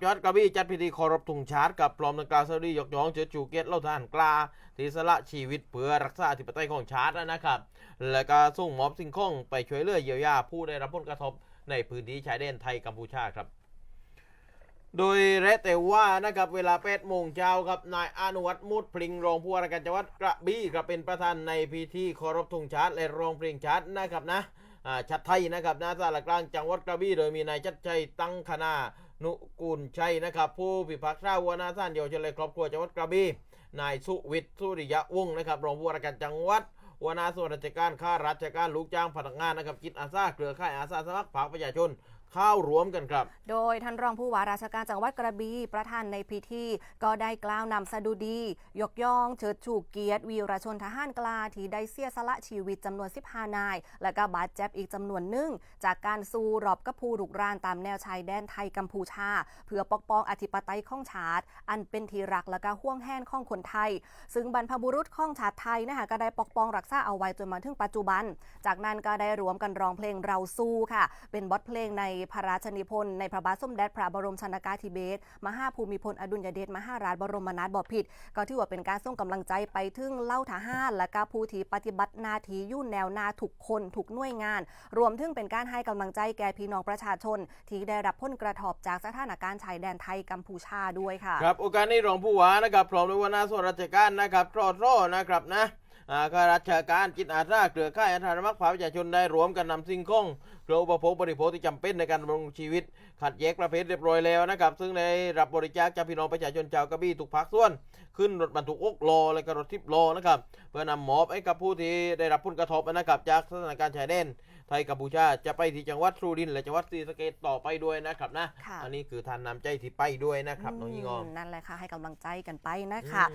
จังหวัดกระบี่จัดพิธีเคารพธงชาติกับพร้อมนักกล่าวสวัสดียกย่องเชิดชูเกียรติเล่าทหารกล้าที่สละชีวิตเพื่อรักษาอธิปไตยของชาตินะครับ และก็ส่งมอบสิ่งของไปช่วยเหลือเยียวยาผู้ได้รับผลกระทบในพื้นที่ชายแดนไทยกัมพูชาครับ โดยและแต่ว่านะครับเวลา8โมงเช้าครับนายอนุวัฒน์มุดพลิงรองผู้ว่าราชการจังหวัดกระบี่ครับเป็นประธานในพิธีเคารพธงชาติและรองเพลงชาตินะครับนะชัดไทยนะครับนาสารกลางจังหวัดกระบี่โดยมีนายชัดชัยตั้งคณา นุกูลชัยนะครับ ผู้พิพากษาหัวหน้าศาลเยาวชนและครอบครัวจังหวัดกระบี่นายสุวิทย์สุริยะวงศ์นะครับรองผู้ว่าราชการจังหวัดหัวหน้าส่วนราชการข้าราชการลูกจ้างพนักงานนะครับจิตอาสาเครือข่ายอาสาสมัครภาคประชาชน ข้าวรวมกันครับ โดยท่านรองผู้ว่าราชการจังหวัดกระบี่ประธานในพิธี ก็ได้กล่าวนำสดุดี ยกย่องเชิดชูเกียรติวีรชนทหารกล้าที่ได้เสียสละชีวิตจำนวน 15 นาย และก็บาดเจ็บอีกจำนวนหนึ่ง จากการสู้รบกับผู้รุกรานตามแนวชายแดนไทยกัมพูชา เพื่อปกป้องอธิปไตยของชาติ อันเป็นที่รักและก็ห่วงแห้นของคนไทย ซึ่งบรรพบุรุษของชาติไทยนะคะก็ได้ปกป้องรักษาเอาไว้จนมาถึงปัจจุบัน จากนั้นก็ได้รวมกันร้องเพลงเราสู้ค่ะ เป็นบทเพลงในพระราชนิพนธ์ในพระบาทสมเด็จพระบรมชนกาธิเบศรมหาภูมิพลอดุลยเดชมหาราชบรมนาถบพิตรก็ถือว่าเป็นการส่งกำลังใจไปถึงเล่าทหาร และก็ผู้ที่ปฏิบัติหน้าที่ยู่แนวหน้าทุกคนทุกหน่วยงาน รวมถึงเป็นการให้กำลังใจแก่พี่น้องประชาชน ที่ได้รับผลกระทบจากสถานการณ์ชายแดนไทยกัมพูชาด้วยค่ะครับโอกาสนี้รองผู้ว่านะครับพร้อมด้วยหัวหน้าส่วนราชการนะครับรอดรอนะครับนะ ข้าราชการจิตอาสาเครือข่ายอาสาสมัครภาคประชาชนได้รวมกันนำสิ่งของเครื่องอุปโภคบริโภคที่จำเป็นในการดำรงชีวิต ขัดแยกประเภทเรียบร้อยแล้วนะครับ ซึ่งได้รับบริจาคจากพี่น้องประชาชนชาวกระบี่ทุกภาคส่วน ขึ้นรถบรรทุกอกโลอและก็รถทิพโลนะครับเพื่อนำมอบให้กับผู้ที่ได้รับผลกระทบนะครับจากสถานการณ์ชายแดนไทยกัมพูชาจะไปที่จังหวัดสุรินทร์และจังหวัดศรีสะเกษต่อไปด้วยนะครับนะค่ะอันนี้คือทานน้ำใจที่ไปด้วยนะครับน้องยิงออมนั่นแหละค่ะให้กำลังใจกันไปนะคะอืม